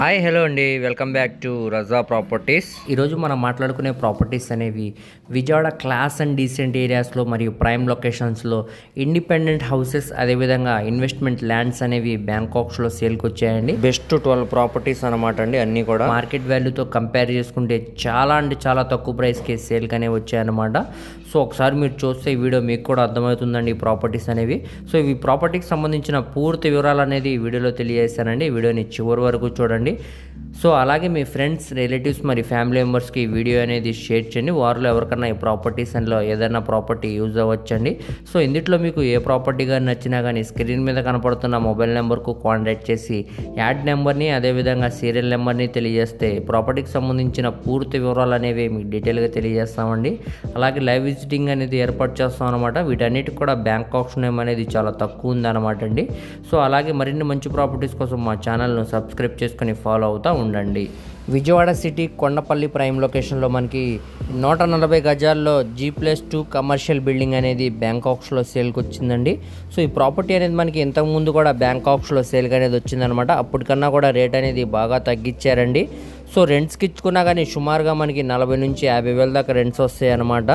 Hi hello అండి. Welcome back to Raza properties. ఈరోజు మనం మాట్లాడుకునే ప్రాపర్టీస్ అనేవి విజయవాడ క్లాస్ అండ్ డీసెంట్ ఏరియాస్లో మరియు ప్రైమ్ లొకేషన్స్లో ఇండిపెండెంట్ హౌసెస్ అదేవిధంగా ఇన్వెస్ట్మెంట్ ల్యాండ్స్ అనేవి బ్యాంకాక్స్లో సేల్కి వచ్చాయండి బెస్ట్ ట్వెల్వ్ ప్రాపర్టీస్ అనమాట అండి అన్నీ కూడా. మార్కెట్ వాల్యూతో కంపేర్ చేసుకుంటే చాలా అంటే చాలా తక్కువ ప్రైస్కి సేల్కి అనేవి వచ్చాయన్నమాట. సో ఒకసారి మీరు చూస్తే ఈ వీడియో మీకు కూడా అర్థమవుతుందండి ఈ ప్రాపర్టీస్ అనేవి. సో ఈ ప్రాపర్టీకి సంబంధించిన పూర్తి వివరాలు అనేది ఈ వీడియోలో తెలియజేశానండి. ఈ వీడియోని చివరి వరకు చూడండి. సో అలాగే మీ ఫ్రెండ్స్ రిలేటివ్స్ మరి ఫ్యామిలీ మెంబర్స్కి ఈ వీడియో అనేది షేర్ చేయండి. వారిలో ఎవరికైనా ఈ ప్రాపర్టీస్ అందులో ఏదైనా ప్రాపర్టీ యూజ్ అవ్వచ్చండి. సో ఇందులో మీకు ఏ ప్రాపర్టీ కానీ నచ్చినా కానీ స్క్రీన్ మీద కనపడుతున్న మొబైల్ నెంబర్కు కాంటాక్ట్ చేసి యాడ్ నెంబర్ని అదేవిధంగా సీరియల్ నెంబర్ని తెలియజేస్తే ప్రాపర్టీకి సంబంధించిన పూర్తి వివరాలు అనేవి మీకు డీటెయిల్గా తెలియజేస్తామండి. అలాగే లైవ్ విజిటింగ్ అనేది ఏర్పాటు చేస్తాం అనమాట వీటన్నిటికి కూడా బ్యాంక్ ఆప్షన్ అనేది చాలా తక్కువ ఉందన్నమాట అండి. సో అలాగే మరిన్ని మంచి ప్రాపర్టీస్ కోసం మా ఛానల్ను సబ్స్క్రైబ్ చేసుకొని ఫాలో అవుతూ ఉండండి. విజయవాడ సిటీ కొండపల్లి ప్రైమ్ లొకేషన్లో మనకి నూట నలభై గజాల్లో G plus two commercial building అనేది బ్యాంకాక్స్లో సేల్కి వచ్చిందండి. సో ఈ ప్రాపర్టీ అనేది మనకి ఇంతకుముందు కూడా బ్యాంకాక్స్లో సేల్కి అనేది వచ్చిందనమాట అప్పటికన్నా కూడా రేట్ అనేది బాగా తగ్గించారండి. సో రెంట్స్కి ఇచ్చుకున్నా కానీ సుమారుగా మనకి నలభై నుంచి యాభై వేల దాకా రెంట్స్ వస్తాయి అనమాట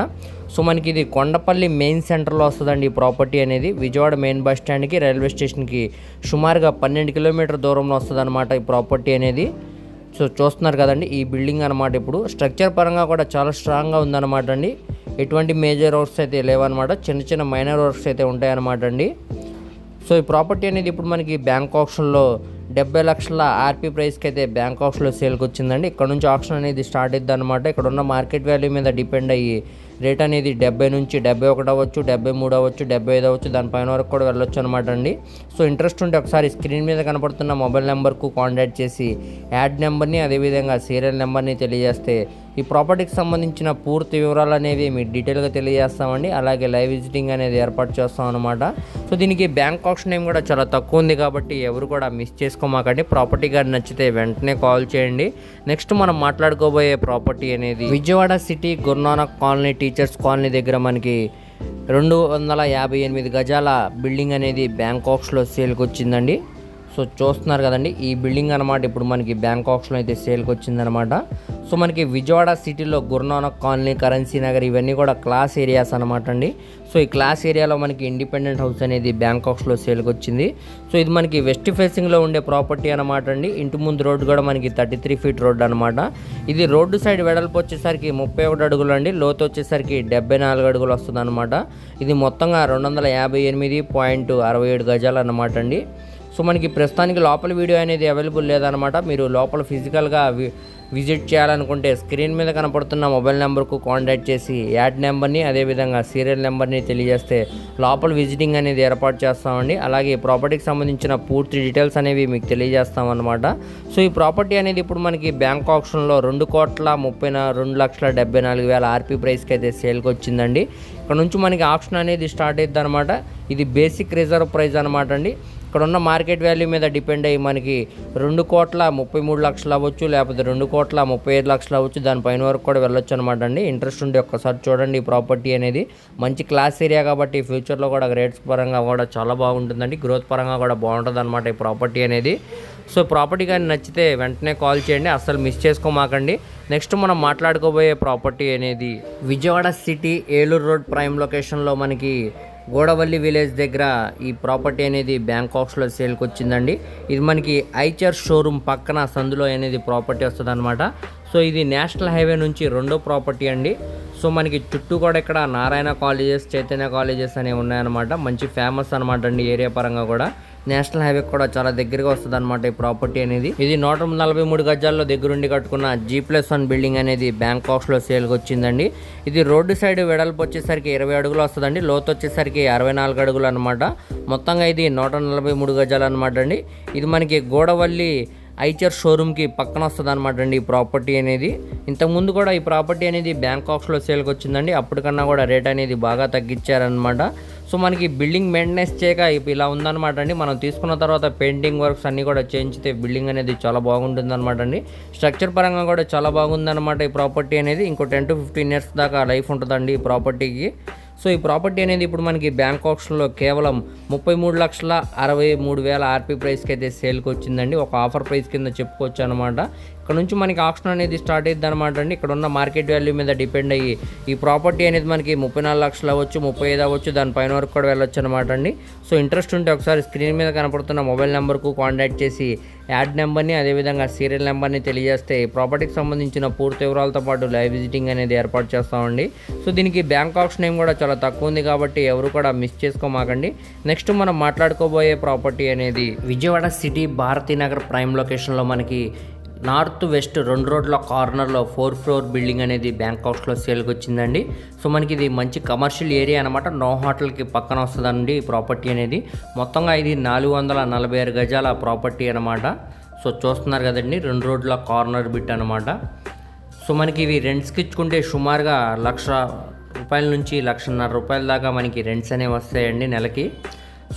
సో మనకి ఇది కొండపల్లి మెయిన్ సెంటర్లో వస్తుందండి ఈ ప్రాపర్టీ అనేది. విజయవాడ మెయిన్ బస్ స్టాండ్కి రైల్వే స్టేషన్కి సుమారుగా పన్నెండు కిలోమీటర్ దూరంలో వస్తుంది ఈ ప్రాపర్టీ అనేది. సో చూస్తున్నారు కదండి ఈ బిల్డింగ్ అనమాట ఇప్పుడు. స్ట్రక్చర్ పరంగా కూడా చాలా స్ట్రాంగ్గా ఉందన్నమాట అండి. ఎటువంటి మేజర్ వర్క్స్ అయితే లేవన్నమాట. చిన్న చిన్న మైనర్ వర్క్స్ అయితే ఉంటాయన్నమాట అండి. సో ఈ ప్రాపర్టీ అనేది ఇప్పుడు మనకి బ్యాంక్ ఆప్షన్లో డెబ్బై లక్షల ఆర్పీ ప్రైస్కి అయితే బ్యాంక్ ఆప్షన్లో సేల్కి వచ్చిందండి ఇక్కడ నుంచి ఆప్షన్ అనేది స్టార్ట్ అయింది అనమాట ఇక్కడ ఉన్న మార్కెట్ వాల్యూ మీద డిపెండ్ అయ్యి రేట్ అనేది డెబ్బై నుంచి డెబ్బై ఒకటి అవ్వచ్చు డెబ్బై మూడు అవ్వచ్చు డెబ్బై ఐదు అవ్వచ్చు దానిపైన వరకు కూడా వెళ్ళొచ్చు అనమాట అండి. సో ఇంట్రెస్ట్ ఉంటే ఒకసారి స్క్రీన్ మీద కనపడుతున్న మొబైల్ నెంబర్కు కాంటాక్ట్ చేసి యాడ్ నెంబర్ని అదేవిధంగా సీరియల్ నెంబర్ని తెలియజేస్తే ఈ ప్రాపర్టీకి సంబంధించిన పూర్తి వివరాలు అనేవి మీకు డీటెయిల్గా తెలియజేస్తామండి. అలాగే లైవ్ విజిటింగ్ అనేది ఏర్పాటు చేస్తాం అనమాట సో దీనికి బ్యాంక్ ఆప్షన్ ఏం కూడా చాలా తక్కువ ఉంది కాబట్టి ఎవరు కూడా మిస్ చేసుకోమాకండి. ప్రాపర్టీ గారు నచ్చితే వెంటనే కాల్ చేయండి. నెక్స్ట్ మనం మాట్లాడుకోబోయే ప్రాపర్టీ అనేది Vijayawada city Guru Nanak colony teachers colony దగ్గర మనకి రెండు వందల యాభై ఎనిమిది గజాల బిల్డింగ్ అనేది బ్యాంకాక్స్లో సేల్కి వచ్చిందండి. సో చూస్తున్నారు కదండి ఈ బిల్డింగ్ అనమాట ఇప్పుడు మనకి బ్యాంకాక్స్లో అయితే సేల్కి వచ్చిందనమాట సో మనకి విజయవాడ సిటీలో గురునానక్ కాలనీ కరెన్సీ నగర్ ఇవన్నీ కూడా క్లాస్ ఏరియాస్ అనమాట అండి. సో ఈ క్లాస్ ఏరియాలో మనకి ఇండిపెండెంట్ హౌస్ అనేది బ్యాంకాక్స్లో సేల్కి వచ్చింది. సో ఇది మనకి వెస్ట్ ఫేసింగ్లో ఉండే ప్రాపర్టీ అనమాట అండి. ఇంటి ముందు రోడ్డు కూడా మనకి థర్టీ త్రీ ఫీట్ రోడ్డు అనమాట ఇది రోడ్డు సైడ్ వెడల్పు వచ్చేసరికి ముప్పై ఒకటి అడుగులు అండి. లోతు వచ్చేసరికి డెబ్బై నాలుగు అడుగులు వస్తుంది అనమాట ఇది మొత్తంగా రెండు వందల యాభై ఎనిమిది పాయింట్ అరవై ఏడు గజాలు అనమాట అండి. సో మనకి ప్రస్తుతానికి లోపల వీడియో అనేది అవైలబుల్ లేదనమాట మీరు లోపల ఫిజికల్గా వి విజిట్ చేయాలనుకుంటే స్క్రీన్ మీద కనపడుతున్న మొబైల్ నెంబర్కు కాంటాక్ట్ చేసి యాడ్ నెంబర్ని అదేవిధంగా సీరియల్ నెంబర్ని తెలియజేస్తే లోపల విజిటింగ్ అనేది ఏర్పాటు చేస్తామండి. అలాగే ప్రాపర్టీకి సంబంధించిన పూర్తి డీటెయిల్స్ అనేవి మీకు తెలియజేస్తామన్నమాట. సో ఈ ప్రాపర్టీ అనేది ఇప్పుడు మనకి బ్యాంక్ ఆప్షన్లో రెండు కోట్ల ముప్పై రెండు లక్షల డెబ్బై నాలుగు వేల ఆర్పీ ప్రైస్కి అయితే సేల్కి వచ్చిందండి. ఇక్కడ నుంచి మనకి ఆప్షన్ అనేది స్టార్ట్ అవుతుంది అనమాట ఇది బేసిక్ రిజర్వ్ ప్రైస్ అనమాట అండి. ఇక్కడ ఉన్న మార్కెట్ వాల్యూ మీద డిపెండ్ అయ్యి మనకి రెండు కోట్ల ముప్పై మూడు లక్షలు అవ్వచ్చు లేకపోతే రెండు కోట్ల ముప్పై ఐదు లక్షలు అవ్వచ్చు దానిపైన వరకు కూడా వెళ్ళొచ్చు అనమాట అండి. ఇంట్రెస్ట్ ఉండి ఒక్కసారి చూడండి ఈ ప్రాపర్టీ అనేది. మంచి క్లాస్ ఏరియా కాబట్టి ఫ్యూచర్లో కూడా రేట్స్ పరంగా కూడా చాలా బాగుంటుందండి. గ్రోత్ పరంగా కూడా బాగుంటుంది అనమాట ఈ ప్రాపర్టీ అనేది. సో ప్రాపర్టీ కానీ నచ్చితే వెంటనే కాల్ చేయండి. అస్సలు మిస్ చేసుకోమాకండి. నెక్స్ట్ మనం మాట్లాడుకోబోయే ప్రాపర్టీ అనేది Vijayawada city Eluru road prime లొకేషన్లో మనకి గోడవల్లి విలేజ్ దగ్గర ఈ ప్రాపర్టీ అనేది బ్యాంకాక్స్లో సేల్కి వచ్చిందండి ఇది మనకి ఐచర్ షోరూమ్ పక్కన సందులో అనేది ప్రాపర్టీ వస్తుందన్నమాట. సో ఇది నేషనల్ హైవే నుంచి రెండో ప్రాపర్టీ అండి. సో మనకి చుట్టూ కూడా ఇక్కడ నారాయణ కాలేజెస్ చైతన్య కాలేజెస్ అనేవి ఉన్నాయన్నమాట. మంచి ఫేమస్ అనమాట అండి ఏరియా పరంగా కూడా. నేషనల్ హైవే కూడా చాలా దగ్గరగా వస్తుంది అనమాట ఈ ప్రాపర్టీ అనేది. ఇది నూట నలభై మూడు గజాల్లో దగ్గరుండి కట్టుకున్న జీ ప్లస్ వన్ బిల్డింగ్ అనేది బ్యాంకాక్స్లో సేల్కి వచ్చిందండి. ఇది రోడ్డు సైడ్ వెడల్పు వచ్చేసరికి ఇరవై అడుగులు వస్తుందండి. లోతు వచ్చేసరికి అరవై నాలుగు అడుగులు అనమాట మొత్తంగా ఇది నూట నలభై మూడు గజాలు అనమాట అండి. ఇది మనకి గోడవల్లి ఐచర్ షోరూమ్కి పక్కన వస్తుంది అనమాట అండి ఈ ప్రాపర్టీ అనేది. ఇంతకుముందు కూడా ఈ ప్రాపర్టీ అనేది బ్యాంకాక్స్లో సేల్కి వచ్చిందండి అప్పటికన్నా కూడా రేట్ అనేది బాగా తగ్గించారనమాట సో మనకి బిల్డింగ్ మెయింటెనెన్స్ చేయక ఇలా ఉందన్నమాట అండి. మనం తీసుకున్న తర్వాత పెయింటింగ్ వర్క్స్ అన్నీ కూడా చేయించితే బిల్డింగ్ అనేది చాలా బాగుంటుంది అనమాట అండి. స్ట్రక్చర్ పరంగా కూడా చాలా బాగుందన్నమాట ఈ ప్రాపర్టీ అనేది. ఇంకో టెన్ టు ఫిఫ్టీన్ ఇయర్స్ దాకా లైఫ్ ఉంటుందండి ఈ ప్రాపర్టీకి. సో ఈ ప్రాపర్టీ అనేది ఇప్పుడు మనకి బ్యాంక్ ఆప్షన్లో కేవలం ముప్పై మూడు లక్షల అరవై మూడు వేల ఆర్పీ ప్రైస్కి అయితే సేల్కి వచ్చిందండి. ఒక ఆఫర్ ప్రైస్ కింద చెప్పుకోవచ్చు అనమాట ఇక్కడ నుంచి మనకి ఆప్షన్ అనేది స్టార్ట్ అయ్యింది అనమాట అండి. ఇక్కడ ఉన్న మార్కెట్ వాల్యూ మీద డిపెండ్ అయ్యి ఈ ప్రాపర్టీ అనేది మనకి ముప్పై నాలుగు లక్షలు అవ్వచ్చు ముప్పై ఐదు అవ్వచ్చు దానిపైన వరకు కూడా వెళ్ళొచ్చు అనమాట అండి. సో ఇంట్రెస్ట్ ఉంటే ఒకసారి స్క్రీన్ మీద కనపడుతున్న మొబైల్ నెంబర్కు కాంటాక్ట్ చేసి యాడ్ నెంబర్ని అదేవిధంగా సీరియల్ నెంబర్ని తెలియజేస్తే ప్రాపర్టీకి సంబంధించిన పూర్తి వివరాలతో పాటు లైవ్ విజిటింగ్ అనేది ఏర్పాటు చేస్తామండి. సో దీనికి బ్యాంక్ ఆప్షన్ ఏం కూడా చాలా తక్కువ ఉంది కాబట్టి ఎవరు కూడా మిస్ చేసుకోమాకండి. నెక్స్ట్ మనం మాట్లాడుకోబోయే ప్రాపర్టీ అనేది విజయవాడ సిటీ భారతీనగర్ ప్రైమ్ లొకేషన్లో మనకి నార్త్ వెస్ట్ రెండు రోడ్ల కార్నర్లో ఫోర్ ఫ్లోర్ బిల్డింగ్ అనేది బ్యాంక్ హౌస్లో సేల్కి వచ్చిందండి. సో మనకి ఇది మంచి కమర్షియల్ ఏరియా అనమాట నో హోటల్కి పక్కన వస్తుందండి ఈ ప్రాపర్టీ అనేది. మొత్తంగా ఇది నాలుగు వందల నలభై ఆరు గజాల ప్రాపర్టీ అనమాట సో చూస్తున్నారు కదండి రెండు రోడ్ల కార్నర్ బిట్ అనమాట సో మనకి ఇవి రెంట్స్కి ఇచ్చుకుంటే సుమారుగా లక్ష రూపాయల నుంచి లక్షన్నర రూపాయల దాకా మనకి రెంట్స్ అనేవి వస్తాయండి నెలకి.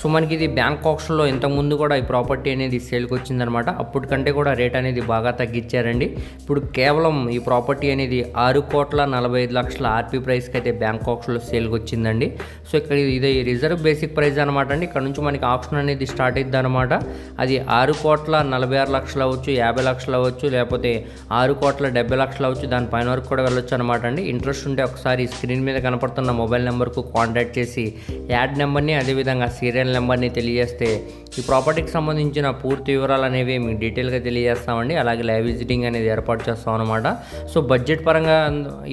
సో మనకి ఇది బ్యాంక్ ఆప్షన్లో ఇంతకుముందు కూడా ఈ ప్రాపర్టీ అనేది సేల్కి వచ్చిందనమాట అప్పటికంటే కూడా రేట్ అనేది బాగా తగ్గించారండి. ఇప్పుడు కేవలం ఈ ప్రాపర్టీ అనేది ఆరు కోట్ల నలభై ఐదు లక్షల ఆర్పీ ప్రైస్కి అయితే బ్యాంక్ ఆప్షన్లో సేల్కి వచ్చిందండి. సో ఇక్కడ ఇది రిజర్వ్ బేసిక్ ప్రైస్ అనమాట అండి. ఇక్కడ నుంచి మనకి ఆప్షన్ అనేది స్టార్ట్ అయింది అనమాట అది ఆరు కోట్ల నలభై ఆరు లక్షలు అవ్వచ్చు యాభై లక్షలు అవ్వచ్చు లేకపోతే ఆరు కోట్ల డెబ్బై లక్షలు అవ్వచ్చు దాని పైన వరకు కూడా వెళ్ళొచ్చు అనమాట అండి. ఇంట్రెస్ట్ ఉంటే ఒకసారి స్క్రీన్ మీద కనపడుతున్న మొబైల్ నెంబర్కు కాంటాక్ట్ చేసి యాడ్ నెంబర్ని అదేవిధంగా సీరియల్ నెంబర్ని తెలియజేస్తే ఈ ప్రాపర్టీకి సంబంధించిన పూర్తి వివరాలు అనేవి మీకు డీటెయిల్గా తెలియజేస్తామండి. అలాగే లైవ్ విజిటింగ్ అనేది ఏర్పాటు చేస్తాం అనమాట సో బడ్జెట్ పరంగా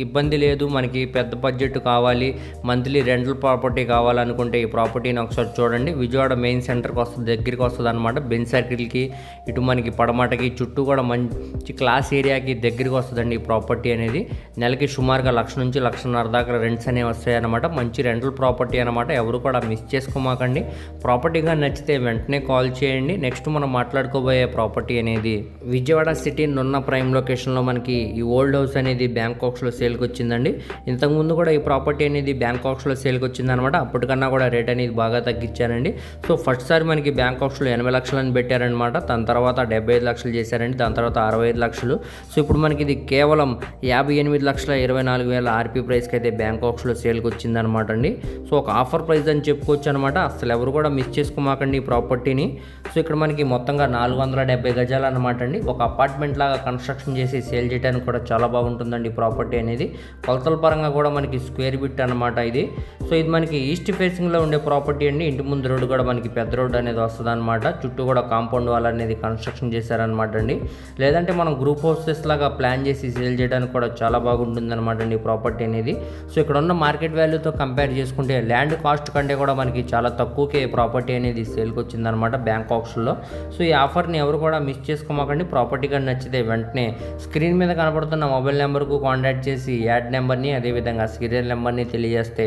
ఇబ్బంది లేదు. మనకి పెద్ద బడ్జెట్ కావాలి. మంత్లీ రెంటల్ ప్రాపర్టీ కావాలనుకుంటే ఈ ప్రాపర్టీని ఒకసారి చూడండి. విజయవాడ మెయిన్ సెంటర్కి వస్తుంది దగ్గరికి వస్తుంది అనమాట బెన్ సర్కిల్కి ఇటు మనకి పడమటకి చుట్టూ కూడా మంచి క్లాస్ ఏరియాకి దగ్గరికి వస్తుందండి ఈ ప్రాపర్టీ అనేది. నెలకి సుమారుగా లక్ష నుంచి లక్షన్నర దాకా రెంట్స్ అనేవి వస్తాయన్నమాట. మంచి రెంటల్ ప్రాపర్టీ అనమాట ఎవరు కూడా మిస్ చేసుకోమాకండి. ప్రాపర్టీగా నచ్చితే వెంటనే కాల్ చేయండి. నెక్స్ట్ మనం మాట్లాడుకోబోయే ప్రాపర్టీ అనేది విజయవాడ సిటీ నున్న ప్రైమ్ లొకేషన్లో మనకి ఈ ఓల్డ్ హౌస్ అనేది బ్యాంకాక్స్లో సేల్కి వచ్చిందండి ఇంతకుముందు కూడా ఈ ప్రాపర్టీ అనేది బ్యాంకాక్స్లో సేల్కి వచ్చిందనమాట అప్పటికన్నా కూడా రేట్ అనేది బాగా తగ్గించారండి. సో ఫస్ట్ సారి మనకి బ్యాంకాక్స్లో ఎనభై లక్షలని పెట్టారనమాట. దాని తర్వాత డెబ్బై ఐదు లక్షలు చేశారండి. దాని తర్వాత అరవై ఐదు లక్షలు. సో ఇప్పుడు మనకి ఇది కేవలం యాభై ఎనిమిది లక్షల ఇరవై నాలుగు వేల ఆర్పీ ప్రైస్కి అయితే బ్యాంకాక్స్లో సేల్కి వచ్చిందనమాట అండి సో ఒక ఆఫర్ ప్రైస్ అని చెప్పుకోవచ్చు అనమాట అసలు ఎవరు కూడా మిస్ చేసుకోమాకండి ఈ ప్రాపర్టీని. సో ఇక్కడ మనకి మొత్తంగా నాలుగు వందల డెబ్బై గజాలు అనమాట అండి. ఒక అపార్ట్మెంట్ లాగా కన్స్ట్రక్షన్ చేసి సేల్ చేయడానికి కూడా చాలా బాగుంటుందండి ఈ ప్రాపర్టీ అనేది. కొలతల పరంగా కూడా మనకి స్క్వేర్ బిట్ అనమాట ఇది. సో ఇది మనకి ఈస్ట్ ఫేసింగ్లో ఉండే ప్రాపర్టీ అండి. ఇంటి ముందు రోడ్డు కూడా మనకి పెద్ద రోడ్డు అనేది వస్తుంది అనమాట చుట్టూ కూడా కాంపౌండ్ వాల్ అనేది కన్స్ట్రక్షన్ చేశారనమాట అండి. లేదంటే మనం గ్రూప్ హౌసెస్ లాగా ప్లాన్ చేసి సేల్ చేయడానికి కూడా చాలా బాగుంటుంది అనమాట అండి ఈ ప్రాపర్టీ అనేది. సో ఇక్కడ ఉన్న మార్కెట్ వాల్యూతో కంపేర్ చేసుకుంటే ల్యాండ్ కాస్ట్ కంటే కూడా మనకి చాలా తక్కువ. తక్కువకే ప్రాపర్టీ అనేది సేల్కి వచ్చిందనమాట బ్యాంక్ ఆప్షన్లో సో ఈ ఆఫర్ని ఎవరు కూడా మిస్ చేసుకోమాకండి. ప్రాపర్టీ కానీ నచ్చితే వెంటనే స్క్రీన్ మీద కనపడుతున్న మొబైల్ నెంబర్కు కాంటాక్ట్ చేసి యాడ్ నెంబర్ని అదేవిధంగా సీరియల్ నెంబర్ని తెలియజేస్తే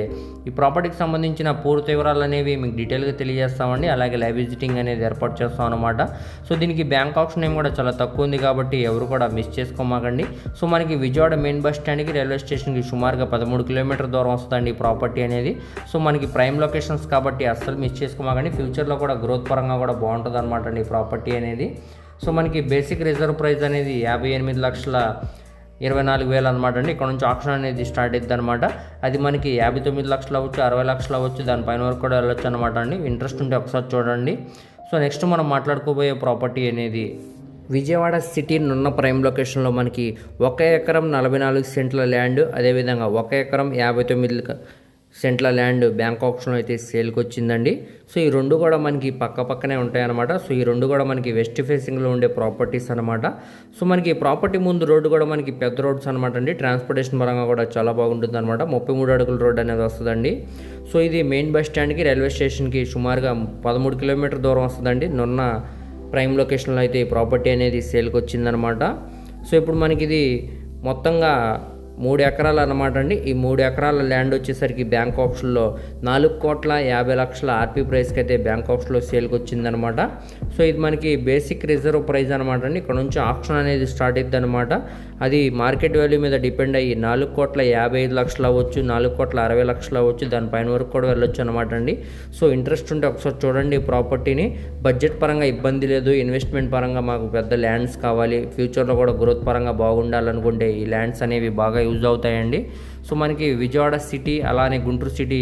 ఈ ప్రాపర్టీకి సంబంధించిన పూర్తి వివరాలు అనేవి మీకు డీటెయిల్గా తెలియజేస్తామండి. అలాగే లైవ్ విజిటింగ్ అనేది ఏర్పాటు చేస్తాం అనమాట సో దీనికి బ్యాంక్ ఆప్షన్ ఏం కూడా చాలా తక్కువ ఉంది కాబట్టి ఎవరు కూడా మిస్ చేసుకోమాకండి. సో మనకి విజయవాడ మెయిన్ బస్ స్టాండ్కి రైల్వే స్టేషన్కి సుమారుగా పదమూడు కిలోమీటర్ దూరం వస్తుందండి ఈ ప్రాపర్టీ అనేది. సో మనకి ప్రైమ్ లొకేషన్స్ కాబట్టి అస్సలు మిస్ చేసుకోమాకండి ఫ్యూచర్లో కూడా గ్రోత్ పరంగా కూడా బాగుంటుంది అనమాట అండి ఈ ప్రాపర్టీ అనేది. సో మనకి బేసిక్ రిజర్వ్ ప్రైస్ అనేది యాభై ఎనిమిది లక్షల ఇరవై నాలుగు వేలు అనమాట అండి. ఇక్కడ నుంచి ఆప్షన్ అనేది స్టార్ట్ అవుతుంది అనమాట అది మనకి యాభై తొమ్మిది లక్షలు అవ్వచ్చు అరవై లక్షలు అవ్వచ్చు దానిపైన వరకు కూడా వెళ్ళొచ్చు అనమాట అండి. ఇంట్రెస్ట్ ఉంటే ఒకసారి చూడండి. సో నెక్స్ట్ మనం మాట్లాడుకోబోయే ప్రాపర్టీ అనేది విజయవాడ సిటీ నున్న ప్రైమ్ లొకేషన్లో మనకి ఒక ఎకరం నలభై నాలుగు సెంట్ల ల్యాండ్ అదేవిధంగా ఒక ఎకరం యాభై తొమ్మిది సెంట్ల ల్యాండ్ బ్యాంక్ ఆప్షన్లో అయితే సేల్కి వచ్చిందండి. సో ఈ రెండు కూడా మనకి పక్క పక్కనే ఉంటాయన్నమాట. సో ఈ రెండు కూడా మనకి వెస్ట్ ఫేసింగ్లో ఉండే ప్రాపర్టీస్ అనమాట సో మనకి ప్రాపర్టీ ముందు రోడ్డు కూడా మనకి పెద్ద రోడ్స్ అనమాట అండి. ట్రాన్స్పోర్టేషన్ పరంగా కూడా చాలా బాగుంటుంది అనమాట ముప్పై మూడు అడుగుల రోడ్ అనేది వస్తుందండి. సో ఇది మెయిన్ బస్ స్టాండ్కి రైల్వే స్టేషన్కి సుమారుగా పదమూడు కిలోమీటర్ దూరం వస్తుందండి. నున్న ప్రైమ్ లొకేషన్లో అయితే ఈ ప్రాపర్టీ అనేది సేల్కి వచ్చిందనమాట సో ఇప్పుడు మనకి ఇది మొత్తంగా మూడు ఎకరాలు అనమాట అండి. ఈ మూడు ఎకరాల ల్యాండ్ వచ్చేసరికి బ్యాంక్ ఆప్షన్లో నాలుగు కోట్ల యాభై లక్షల ఆర్పీ ప్రైస్కి అయితే బ్యాంక్ ఆప్షన్లో సేల్కి వచ్చిందనమాట సో ఇది మనకి బేసిక్ రిజర్వ్ ప్రైస్ అనమాట అండి. ఇక్కడ నుంచి ఆప్షన్ అనేది స్టార్ట్ అవుతుంది అనమాట అది మార్కెట్ వాల్యూ మీద డిపెండ్ అయ్యి నాలుగు కోట్ల యాభై ఐదు లక్షలు అవ్వచ్చు నాలుగు కోట్ల అరవై లక్షలు అవ్వచ్చు దానిపైన వరకు కూడా వెళ్ళొచ్చు అనమాట అండి. సో ఇంట్రెస్ట్ ఉంటే ఒకసారి చూడండి ప్రాపర్టీని. బడ్జెట్ పరంగా ఇబ్బంది లేదు. ఇన్వెస్ట్మెంట్ పరంగా మాకు పెద్ద ల్యాండ్స్ కావాలి. ఫ్యూచర్లో కూడా గ్రోత్ పరంగా బాగుండాలనుకుంటే ఈ ల్యాండ్స్ అనేవి బాగా యూజ్ అవుతాయండి. సో మనకి విజయవాడ సిటీ అలానే గుంటూరు సిటీ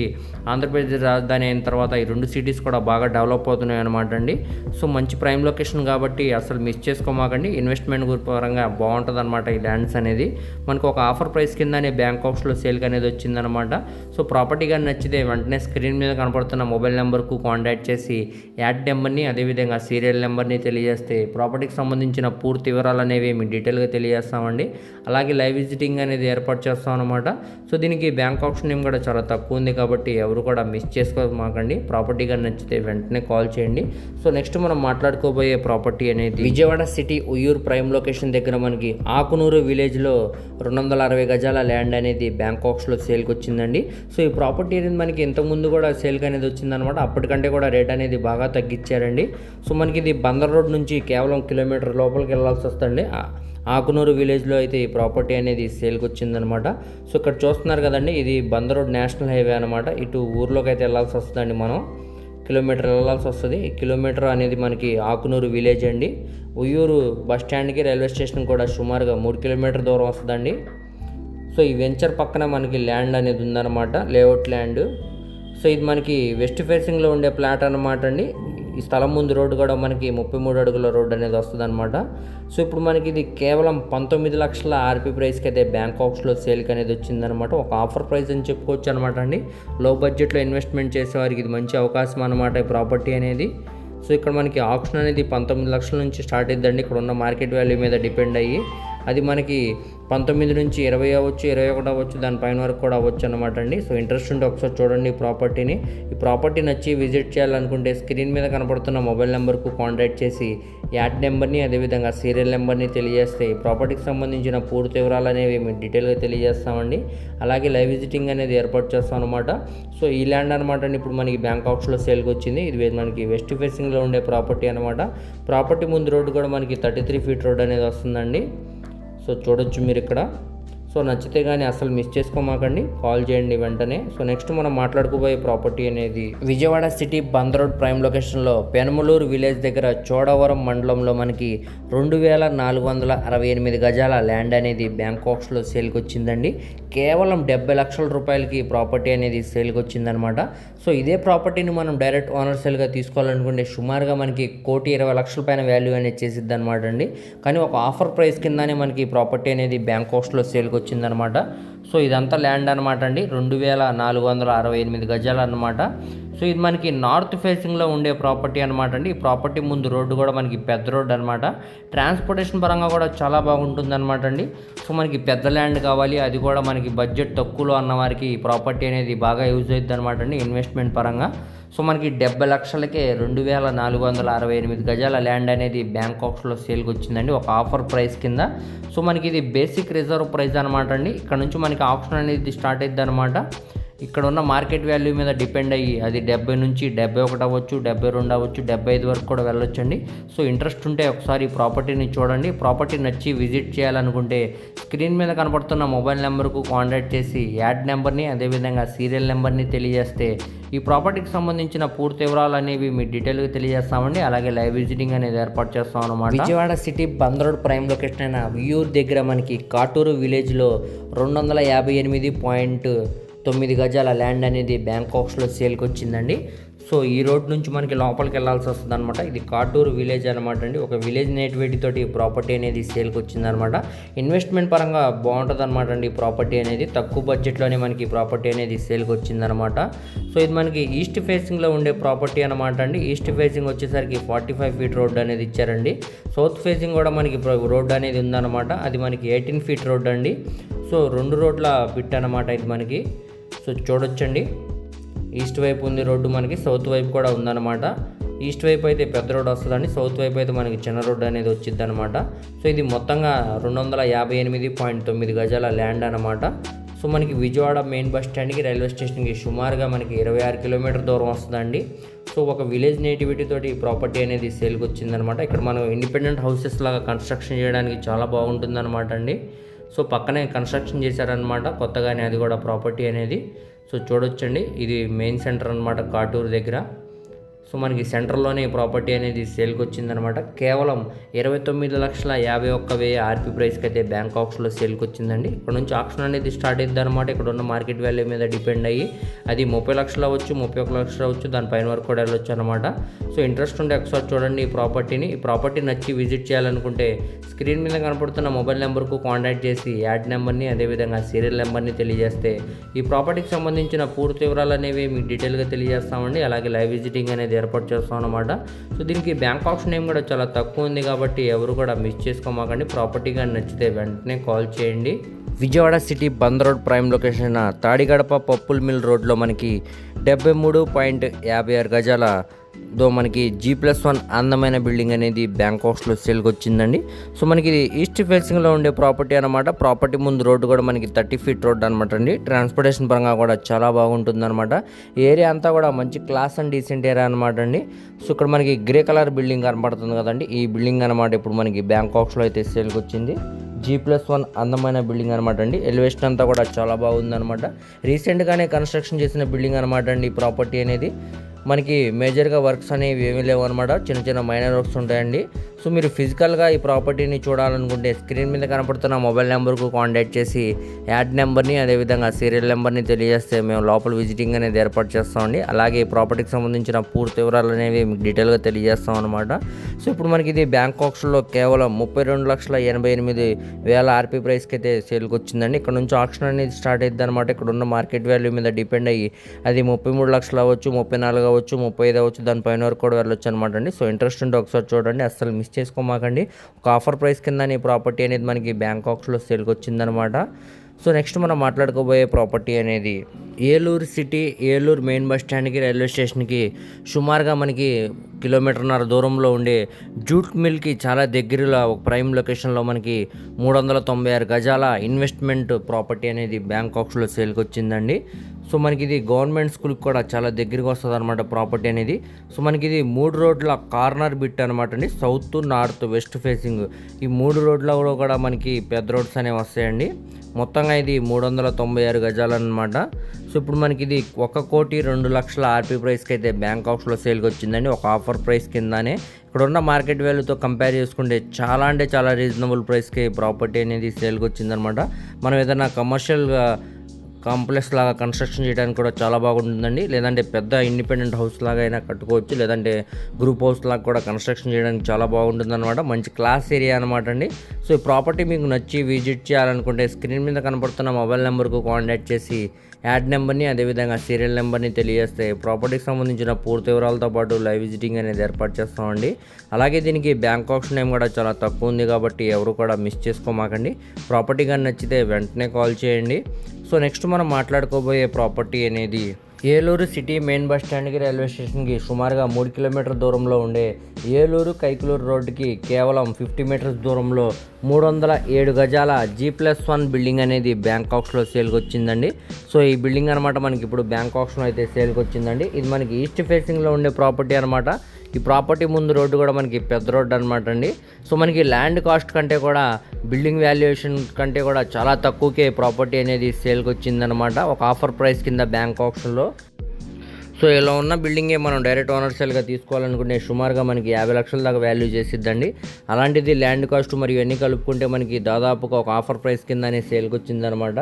ఆంధ్రప్రదేశ్ రాజధాని అయిన తర్వాత ఈ రెండు సిటీస్ కూడా బాగా డెవలప్ అవుతున్నాయి అనమాట అండి. సో మంచి ప్రైమ్ లొకేషన్ కాబట్టి అసలు మిస్ చేసుకోమాకండి. ఇన్వెస్ట్మెంట్ పరంగా బాగుంటుంది అనమాట ఈ ల్యాండ్స్ అనేది. మనకు ఒక ఆఫర్ ప్రైస్ కిందనే బ్యాంక్ ఆఫ్స్లో సేల్కి అనేది వచ్చిందనమాట సో ప్రాపర్టీ కానీ నచ్చితే వెంటనే స్క్రీన్ మీద కనపడుతున్న మొబైల్ నెంబర్కు కాంటాక్ట్ చేసి యాడ్ నెంబర్ని అదేవిధంగా సీరియల్ నెంబర్ని తెలియజేస్తే ప్రాపర్టీకి సంబంధించిన పూర్తి వివరాలు అనేవి మేము డీటెయిల్గా తెలియజేస్తామండి. అలాగే లైవ్ విజిటింగ్ అనేది ఏర్పాటు చేస్తాం అనమాట సో దీనికి బ్యాంక్ ఆప్షన్ ఏం కూడా చాలా తక్కువ ఉంది కాబట్టి ఎవరు కూడా మిస్ చేసుకోమాకండి. ప్రాపర్టీ కానీ నచ్చితే వెంటనే కాల్ చేయండి. సో నెక్స్ట్ మనం మాట్లాడుకోబోయే ప్రాపర్టీ అనేది Vijayawada city Vuyyuru prime location దగ్గర మనకి ఆకునూరు విలేజ్లో రెండు వందల అరవై గజాల ల్యాండ్ అనేది బ్యాంకాక్స్లో సేల్కి వచ్చిందండి. సో ఈ ప్రాపర్టీ అనేది మనకి ఇంతకుముందు కూడా సేల్కి అనేది వచ్చిందనమాట అప్పటికంటే కూడా రేట్ అనేది బాగా తగ్గించారండి. సో మనకి ఇది బందర్ రోడ్ నుంచి కేవలం కిలోమీటర్ లోపలికి వెళ్ళాల్సి వస్తుంది ఆకునూరు విలేజ్లో అయితే ఈ ప్రాపర్టీ అనేది సేల్కి వచ్చిందనమాట సో ఇక్కడ చూస్తున్నారు కదండి ఇది బందర్ రోడ్ నేషనల్ హైవే అనమాట ఇటు ఊర్లోకి అయితే వెళ్ళాల్సి వస్తుందండి మనం. కిలోమీటర్ వెళ్ళాల్సి వస్తుంది. కిలోమీటర్ అనేది మనకి ఆకునూరు విలేజ్ అండి. ఉయ్యూరు బస్ స్టాండ్కి రైల్వే స్టేషన్ కూడా సుమారుగా మూడు కిలోమీటర్ దూరం వస్తుందండి. సో ఈ వెంచర్ పక్కన మనకి ల్యాండ్ అనేది ఉందన్నమాట లేఅవుట్ ల్యాండ్. సో ఇది మనకి వెస్ట్ ఫేసింగ్లో ఉండే ప్లాట్ అనమాట అండి. ఈ స్థలం ముందు రోడ్డు కూడా మనకి ముప్పై మూడు అడుగుల రోడ్డు అనేది వస్తుంది అనమాట సో ఇప్పుడు మనకి ఇది కేవలం పంతొమ్మిది లక్షల ఆర్పీ ప్రైస్కి అయితే బ్యాంకాక్స్లో సేల్కి అనేది వచ్చిందనమాట ఒక ఆఫర్ ప్రైస్ అని చెప్పుకోవచ్చు అనమాట అండి. లో బడ్జెట్లో ఇన్వెస్ట్మెంట్ చేసేవారికి ఇది మంచి అవకాశం అనమాట ఈ ప్రాపర్టీ అనేది. సో ఇక్కడ మనకి ఆప్షన్ అనేది పంతొమ్మిది లక్షల నుంచి స్టార్ట్ అయిద్దండి. ఇక్కడ ఉన్న మార్కెట్ వాల్యూ మీద డిపెండ్ అయ్యి. అది మనకి పంతొమ్మిది నుంచి ఇరవై అవ్వచ్చు ఇరవై ఒకటి అవ్వచ్చు దానిపైన వరకు కూడా అవ్వచ్చు అనమాట అండి. సో ఇంట్రెస్ట్ ఉంటే ఒకసారి చూడండి ఈ ప్రాపర్టీని. ఈ ప్రాపర్టీ నచ్చి విజిట్ చేయాలనుకుంటే స్క్రీన్ మీద కనపడుతున్న మొబైల్ నెంబర్కు కాంటాక్ట్ చేసి యాడ్ నెంబర్ని అదేవిధంగా సీరియల్ నెంబర్ని తెలియజేస్తే ఈ ప్రాపర్టీకి సంబంధించిన పూర్తి వివరాలు అనేవి మేము డీటెయిల్గా తెలియజేస్తామండి. అలాగే లైవ్ విజిటింగ్ అనేది ఏర్పాటు చేస్తాం అనమాట సో ఈ ల్యాండ్ అనమాట అండి. ఇప్పుడు మనకి బ్యాంకాక్స్లో సేల్కి వచ్చింది. ఇది మనకి వెస్ట్ ఫేసింగ్లో ఉండే ప్రాపర్టీ అనమాట ప్రాపర్టీ ముందు రోడ్డు కూడా మనకి థర్టీ త్రీ ఫీట్ రోడ్ అనేది వస్తుందండి. సో చూడొచ్చు మీరు ఇక్కడ. సో నచ్చితే కానీ అసలు మిస్ చేసుకోమాకండి. కాల్ చేయండి వెంటనే. సో నెక్స్ట్ మనం మాట్లాడుకోబోయే ప్రాపర్టీ అనేది Vijayawada city Bandar road prime లొకేషన్లో పెనమలూరు విలేజ్ దగ్గర చోడవరం మండలంలో మనకి రెండు వేల నాలుగు వందల అరవై ఎనిమిది గజాల ల్యాండ్ అనేది బ్యాంకాక్స్లో సేల్కి వచ్చిందండి. కేవలం డెబ్బై లక్షల రూపాయలకి ప్రాపర్టీ అనేది సేల్కి వచ్చిందనమాట సో ఇదే ప్రాపర్టీని మనం డైరెక్ట్ ఓనర్ సేల్గా తీసుకోవాలనుకుంటే సుమారుగా మనకి కోటి ఇరవై లక్షల పైన వాల్యూ అనేది చేసిద్ది అనమాట అండి. కానీ ఒక ఆఫర్ ప్రైస్ కిందనే మనకి ప్రాపర్టీ అనేది బ్యాంకాక్స్లో సేల్కి వచ్చిందనమాట. సో ఇదంతా ల్యాండ్ అనమాట అండి. రెండు వేల నాలుగు వందల అరవై ఎనిమిది గజాలు అనమాట. సో ఇది మనకి నార్త్ ఫేసింగ్లో ఉండే ప్రాపర్టీ అనమాట అండి. ఈ ప్రాపర్టీ ముందు రోడ్డు కూడా మనకి పెద్ద రోడ్డు అనమాట. ట్రాన్స్పోర్టేషన్ పరంగా కూడా చాలా బాగుంటుంది అనమాట అండి. సో మనకి పెద్ద ల్యాండ్ కావాలి. అది కూడా మనకి బడ్జెట్ తక్కువలో అన్న వారికి ఈ ప్రాపర్టీ అనేది బాగా యూజ్ అవుతుంది అనమాట అండి ఇన్వెస్ట్మెంట్ పరంగా. సో మనకి డెబ్బై లక్షలకే రెండు వేల నాలుగు వందల అరవై ఎనిమిది గజాల ల్యాండ్ అనేది బ్యాంకాక్స్లో సేల్కి వచ్చిందండి ఒక ఆఫర్ ప్రైస్ కింద. సో మనకి ఇది బేసిక్ రిజర్వ్ ప్రైస్ అనమాట అండి. ఇక్కడ నుంచి మనకి ఆప్షన్ అనేది స్టార్ట్ అవుతుంది అనమాట ఇక్కడ ఉన్న మార్కెట్ వాల్యూ మీద డిపెండ్ అయ్యి అది డెబ్బై నుంచి డెబ్బై ఒకటి అవ్వచ్చు డెబ్బై రెండు అవ్వచ్చు డెబ్బై ఐదు వరకు కూడా వెళ్ళొచ్చండి. సో ఇంట్రెస్ట్ ఉంటే ఒకసారి ప్రాపర్టీని చూడండి. ప్రాపర్టీ నచ్చి విజిట్ చేయాలనుకుంటే స్క్రీన్ మీద కనపడుతున్న మొబైల్ నెంబర్కు కాంటాక్ట్ చేసి యాడ్ నెంబర్ని అదేవిధంగా సీరియల్ నెంబర్ని తెలియజేస్తే ఈ ప్రాపర్టీకి సంబంధించిన పూర్తి వివరాలు అనేవి మీ డీటెయిల్గా తెలియజేస్తామండి. అలాగే లైవ్ విజిటింగ్ అనేది ఏర్పాటు చేస్తాం అనమాట Vijayawada city Bandar road prime location అయిన వియూర్ దగ్గర మనకి కాటూరు విలేజ్లో రెండు వందల యాభై ఎనిమిది పాయింట్ తొమ్మిది గజాల ల్యాండ్ అనేది బ్యాంకాక్స్లో సేల్కి వచ్చిందండి సో ఈ రోడ్ నుంచి మనకి లోపలికి వెళ్ళాల్సి వస్తుంది అనమాట ఇది కాటూరు విలేజ్ అనమాట అండి. ఒక విలేజ్ నేటివిటీ తోటి ప్రాపర్టీ అనేది సేల్కి వచ్చిందనమాట ఇన్వెస్ట్మెంట్ పరంగా బాగుంటుంది అనమాట అండి ఈ ప్రాపర్టీ అనేది. తక్కువ బడ్జెట్లోనే మనకి ప్రాపర్టీ అనేది సేల్కి వచ్చిందనమాట సో ఇది మనకి ఈస్ట్ ఫేసింగ్లో ఉండే ప్రాపర్టీ అనమాట అండి. ఈస్ట్ ఫేసింగ్ వచ్చేసరికి ఫార్టీ ఫైవ్ ఫీట్ రోడ్ అనేది ఇచ్చారండి. సౌత్ ఫేసింగ్ కూడా మనకి రోడ్ అనేది ఉందన్నమాట. అది మనకి ఎయిటీన్ ఫీట్ రోడ్ అండి. సో రెండు రోడ్ల బిట్ అనమాట ఇది మనకి. సో చూడొచ్చండి. ఈస్ట్ వైపు ఉంది రోడ్డు మనకి సౌత్ వైపు కూడా ఉందన్నమాట. ఈస్ట్ వైపు అయితే పెద్ద రోడ్ వస్తుందండి. సౌత్ వైపు అయితే మనకి చిన్న రోడ్డు అనేది వచ్చింది అనమాట సో ఇది మొత్తంగా రెండు వందల యాభై ఎనిమిది పాయింట్ తొమ్మిది గజాల ల్యాండ్ అనమాట సో మనకి విజయవాడ మెయిన్ బస్ స్టాండ్కి రైల్వే స్టేషన్కి సుమారుగా మనకి ఇరవై ఆరు కిలోమీటర్ దూరం వస్తుందండి. సో ఒక విలేజ్ నేటివిటీ తోటి ప్రాపర్టీ అనేది సేల్కి వచ్చిందనమాట ఇక్కడ మనం ఇండిపెండెంట్ హౌసెస్ లాగా కన్స్ట్రక్షన్ చేయడానికి చాలా బాగుంటుందన్నమాట అండి. సో పక్కనే కన్స్ట్రక్షన్ చేశారనమాట కొత్తగానే అది కూడా ప్రాపర్టీ అనేది. సో చూడొచ్చండి. ఇది మెయిన్ సెంటర్ అనమాట కాటూరు దగ్గర. సో మనకి సెంటర్లోనే ఈ ప్రాపర్టీ అనేది సేల్కి వచ్చిందనమాట కేవలం ఇరవై తొమ్మిది లక్షల యాభై ఒక్క వెయ్యి ఆర్పీ ప్రైస్కి అయితే బ్యాంక్ ఆప్షన్లో సేల్కి వచ్చిందండి ఇక్కడ నుంచి ఆప్షన్ అనేది స్టార్ట్ అయింది అనమాట ఇక్కడ ఉన్న మార్కెట్ వాల్యూ మీద డిపెండ్ అయ్యి అది ముప్పై లక్షలు అవ్వచ్చు ముప్పై ఒక లక్షలు అవ్వచ్చు దానిపైన వరకు కూడా వెళ్ళొచ్చు అనమాట సో ఇంట్రెస్ట్ ఉంటే ఒకసారి చూడండి ఈ ప్రాపర్టీని. ఈ ప్రాపర్టీ నచ్చి విజిట్ చేయాలనుకుంటే స్క్రీన్ మీద కనపడుతున్న మొబైల్ నెంబర్కు కాంటాక్ట్ చేసి యాడ్ నెంబర్ని అదేవిధంగా సీరియల్ నెంబర్ని తెలియజేస్తే ఈ ప్రాపర్టీకి సంబంధించిన పూర్తి వివరాలు అనేవి మీకు డీటెయిల్గా తెలియజేస్తామండి. అలాగే లైవ్ విజిటింగ్ అనేది ఏర్పాటు చేస్తాం అనమాట సో దీనికి బ్యాంక్ ఆప్షన్ ఏం కూడా చాలా తక్కువ ఉంది కాబట్టి ఎవరు కూడా మిస్ చేసుకోమాకండి. ప్రాపర్టీ కానీ నచ్చితే వెంటనే కాల్ చేయండి. Vijayawada city bund road prime location Tadigadapa పప్పుల్ mill రోడ్లో మనకి డెబ్బై మూడు పాయింట్ యాభై ఆరు గజాల దో మనకి జీ ప్లస్ వన్ అందమైన బిల్డింగ్ అనేది బ్యాంకాక్స్లో సేల్కి వచ్చిందండి. సో మనకి ఇది ఈస్ట్ ఫేసింగ్లో ఉండే ప్రాపర్టీ అనమాట ప్రాపర్టీ ముందు రోడ్డు కూడా మనకి థర్టీ ఫీట్ రోడ్ అనమాట అండి. ట్రాన్స్పోర్టేషన్ పరంగా కూడా చాలా బాగుంటుంది అనమాట ఏరియా అంతా కూడా మంచి క్లాస్ అండ్ డీసెంట్ ఏరియా అనమాట అండి. సో ఇక్కడ మనకి గ్రే కలర్ బిల్డింగ్ కనబడుతుంది కదండి. ఈ బిల్డింగ్ అనమాట ఇప్పుడు మనకి బ్యాంకాక్స్లో అయితే సేల్కి వచ్చింది. జీ ప్లస్ వన్ అందమైన బిల్డింగ్ అనమాట అండి. ఎలివేషన్ అంతా కూడా చాలా బాగుంది అనమాట రీసెంట్గానే కన్స్ట్రక్షన్ చేసిన బిల్డింగ్ అనమాట అండి ఈ ప్రాపర్టీ అనేది. మనకి మేజర్గా వర్క్స్ అనేవి ఏమీ లేవు అనమాట చిన్న చిన్న మైనర్ వర్క్స్ ఉంటాయండి. సో మీరు ఫిజికల్గా ఈ ప్రాపర్టీని చూడాలనుకుంటే స్క్రీన్ మీద కనపడుతున్న మొబైల్ నెంబర్కు కాంటాక్ట్ చేసి యాడ్ నెంబర్ని అదేవిధంగా సీరియల్ నెంబర్ని తెలియజేస్తే మేము లోపల విజిటింగ్ అనేది ఏర్పాటు చేస్తామండి. అలాగే ఈ ప్రాపర్టీకి సంబంధించిన పూర్తి వివరాలు అనేవి మీకు డీటెయిల్గా తెలియజేస్తాం అనమాట సో ఇప్పుడు మనకి ఇది బ్యాంక్ ఆప్షన్లో కేవలం ముప్పై రెండు లక్షల ఎనభై ఎనిమిది వేల ఆర్పీ ప్రైస్కి అయితే సేల్కి వచ్చిందండి ఇక్కడ నుంచి ఆప్షన్ అనేది స్టార్ట్ అయింది అనమాట ఇక్కడ ఉన్న మార్కెట్ వాల్యూ మీద డిపెండ్ అయ్యి అది ముప్పై మూడు లక్షలు అవ్వచ్చు ముప్పై నాలుగు అవ్వచ్చు ముప్పై ఐదు అవ్వచ్చు దానిపైన వరకు కూడా వెళ్ళొచ్చు అనమాట అండి. సో ఇంట్రెస్ట్ ఉంటే ఒకసారి చూడండి. అస్సలు మిస్ చేసుకోమాకండి. ఒక ఆఫర్ ప్రైస్ కింద ఈ ప్రాపర్టీ అనేది మనకి బ్యాంకాక్స్లో సేల్కి వచ్చిందనమాట సో నెక్స్ట్ మనం మాట్లాడుకోబోయే ప్రాపర్టీ అనేది Eluru city Eluru main bus స్టాండ్కి రైల్వే స్టేషన్కి సుమారుగా మనకి కిలోమీటర్న్నర దూరంలో ఉండే జూట్ మిల్కి చాలా దగ్గరలో ఒక ప్రైమ్ లొకేషన్లో మనకి మూడు వందల తొంభై ఆరు గజాల ఇన్వెస్ట్మెంట్ ప్రాపర్టీ అనేది బ్యాంకాక్స్లో సేల్కి వచ్చిందండి. సో మనకి ఇది గవర్నమెంట్ స్కూల్కి కూడా చాలా దగ్గరికి వస్తుంది అనమాట ప్రాపర్టీ అనేది. సో మనకి ఇది మూడు రోడ్ల కార్నర్ బిట్ అనమాట అండి. South north west facing. ఈ మూడు రోడ్లలో కూడా మనకి పెద్ద రోడ్స్ అనేవి వస్తాయండి. మొత్తంగా ఇది మూడు వందల తొంభై ఆరు గజాలు అనమాట సో ఇప్పుడు మనకి ఇది ఒక కోటి రెండు లక్షల ఆర్పీ ప్రైస్కి అయితే బ్యాంకాక్స్లో సేల్కి వచ్చిందండి. ఒక ఆఫర్ ప్రైస్ కిందనే. ఇక్కడ ఉన్న మార్కెట్ వాల్యూతో కంపేర్ చేసుకుంటే చాలా అంటే చాలా రీజనబుల్ ప్రైస్కి ప్రాపర్టీ అనేది సేల్కి వచ్చిందనమాట మనం ఏదైనా కమర్షియల్గా కాంప్లెక్స్ లాగా కన్స్ట్రక్షన్ చేయడానికి కూడా చాలా బాగుంటుందండి. లేదంటే పెద్ద ఇండిపెండెంట్ హౌస్ లాగా అయినా కట్టుకోవచ్చు. లేదంటే గ్రూప్ హౌస్ లాగా కూడా కన్స్ట్రక్షన్ చేయడానికి చాలా బాగుంటుంది అనమాట మంచి క్లాస్ ఏరియా అనమాట అండి. సో ఈ ప్రాపర్టీ మీకు నచ్చి విజిట్ చేయాలనుకుంటే స్క్రీన్ మీద కనపడుతున్న మొబైల్ నెంబర్కు కాంటాక్ట్ చేసి యాడ్ నెంబర్ని అదేవిధంగా సీరియల్ నెంబర్ని తెలియజేస్తే ప్రాపర్టీకి సంబంధించిన పూర్తి వివరాలతో పాటు లైవ్ విజిటింగ్ అనేది ఏర్పాటు చేస్తామండి. అలాగే దీనికి బ్యాంక్ ఆప్షన్ ఏం కూడా చాలా తక్కువ ఉంది కాబట్టి ఎవరు కూడా మిస్ చేసుకోమాకండి. ప్రాపర్టీ కానీ నచ్చితే వెంటనే కాల్ చేయండి. సో నెక్స్ట్ మనం మాట్లాడుకోబోయే ప్రాపర్టీ అనేది ఏలూరు సిటీ మెయిన్ బస్ స్టాండ్కి రైల్వే స్టేషన్కి సుమారుగా మూడు కిలోమీటర్ దూరంలో ఉండే ఏలూరు కైకులూరు రోడ్డుకి కేవలం ఫిఫ్టీ మీటర్స్ దూరంలో మూడు వందల ఏడు గజాల జీ ప్లస్ వన్ బిల్డింగ్ అనేది బ్యాంకాక్స్లో సేల్కి వచ్చిందండి సో ఈ బిల్డింగ్ అనమాట మనకి ఇప్పుడు బ్యాంకాక్స్లో అయితే సేల్కి వచ్చిందండి ఇది మనకి ఈస్ట్ ఫేసింగ్లో ఉండే ప్రాపర్టీ అనమాట ఈ ప్రాపర్టీ ముందు రోడ్డు కూడా మనకి పెద్ద రోడ్డు అనమాట అండి. సో మనకి ల్యాండ్ కాస్ట్ కంటే కూడా బిల్డింగ్ వాల్యుయేషన్ కంటే కూడా చాలా తక్కువకే ప్రాపర్టీ అనేది సేల్కి వచ్చిందనమాట ఒక ఆఫర్ ప్రైస్ కింద బ్యాంక్ ఆప్షన్లో. సో ఇలా ఉన్న బిల్డింగే మనం డైరెక్ట్ ఓనర్ సేల్గా తీసుకోవాలనుకుంటే సుమారుగా మనకి యాభై లక్షల దాకా వాల్యూ చేసిద్దండి. అలాంటిది ల్యాండ్ కాస్ట్ మరియు ఎన్ని కలుపుకుంటే మనకి దాదాపుగా ఒక ఆఫర్ ప్రైస్ కిందనే సేల్కి వచ్చిందనమాట.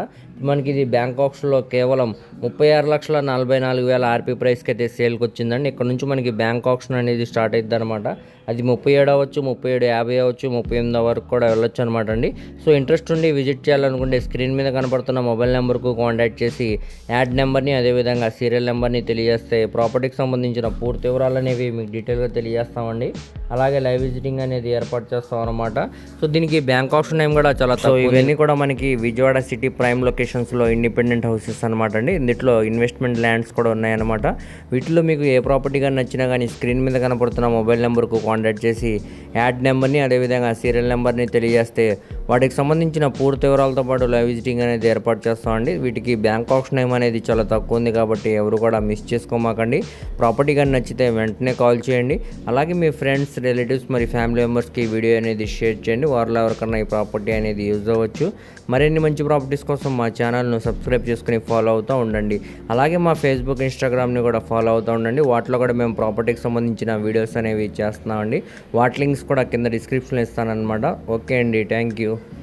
మనకి ఇది బ్యాంకాక్స్లో కేవలం ముప్పై ఆరు లక్షల నలభై నాలుగు వేల ఆర్పీ ప్రైస్కి అయితే సేల్కి వచ్చిందండి. ఇక్కడ నుంచి మనకి బ్యాంక్ ఆప్షన్ అనేది స్టార్ట్ అవుతుంది అనమాట అది ముప్పై ఏడు అవ్వచ్చు ముప్పై ఏడు యాభై అవ్వచ్చు ముప్పై ఎనిమిది వరకు కూడా వెళ్ళొచ్చు అనమాట అండి. సో ఇంట్రెస్ట్ ఉండి విజిట్ చేయాలనుకుంటే స్క్రీన్ మీద కనపడుతున్న మొబైల్ నెంబర్కు కాంటాక్ట్ చేసి యాడ్ నెంబర్ని అదేవిధంగా సీరియల్ నెంబర్ని తెలియజేస్తే ప్రాపర్టీకి సంబంధించిన పూర్తి వివరాలు అనేవి మీకు డీటెయిల్గా తెలియజేస్తామండి. అలాగే లైవ్ విజిటింగ్ అనేది ఏర్పాటు చేస్తాం అనమాట సో దీనికి బ్యాంక్ ఆప్షన్ నేమ్ కూడా చాలా సో ఇవన్నీ కూడా మనకి విజయవాడ సిటీ ప్రైమ్ లొకేషన్స్లో ఇండిపెండెంట్ హౌసెస్ అనమాట అండి. ఇందులో ఇన్వెస్ట్మెంట్ ల్యాండ్స్ కూడా ఉన్నాయన్నమాట. వీటిలో మీకు ఏ ప్రాపర్టీ కానీ నచ్చినా కానీ స్క్రీన్ మీద కనపడుతున్న మొబైల్ నెంబర్కు కాంటాక్ట్ చేసి యాడ్ నెంబర్ని అదేవిధంగా సీరియల్ నెంబర్ని తెలియజేస్తే వాటికి సంబంధించిన పూర్తి వివరాలతో పాటు లైవ్ విజిటింగ్ అనేది ఏర్పాటు చేస్తామండి వీటికి బ్యాంక్ ఆప్షన్ టైం అనేది చాలా తక్కువ ఉంది కాబట్టి ఎవరు కూడా మిస్ చేసుకోమాకండి. ప్రాపర్టీ కానీ నచ్చితే వెంటనే కాల్ చేయండి. అలాగే మీ ఫ్రెండ్స్ రిలేటివ్స్ మరి ఫ్యామిలీ మెంబర్స్కి వీడియో అనేది షేర్ చేయండి. వారిలో ఎవరికన్నా ఈ ప్రాపర్టీ అనేది యూజ్ అవ్వచ్చు. మరిన్ని మంచి ప్రాపర్టీస్ కోసం మా ఛానల్ను సబ్స్క్రైబ్ చేసుకుని ఫాలో అవుతూ ఉండండి. అలాగే మా ఫేస్బుక్ ఇన్స్టాగ్రామ్ని కూడా ఫాలో అవుతూ ఉండండి. వాటిలో కూడా మేము ప్రాపర్టీకి సంబంధించిన వీడియోస్ అనేవి చేస్తున్నామండి. వాటి లింక్స్ కూడా కింద డిస్క్రిప్షన్లో ఇస్తానన్నమాట. ఓకే అండి థ్యాంక్ యూ Valeu.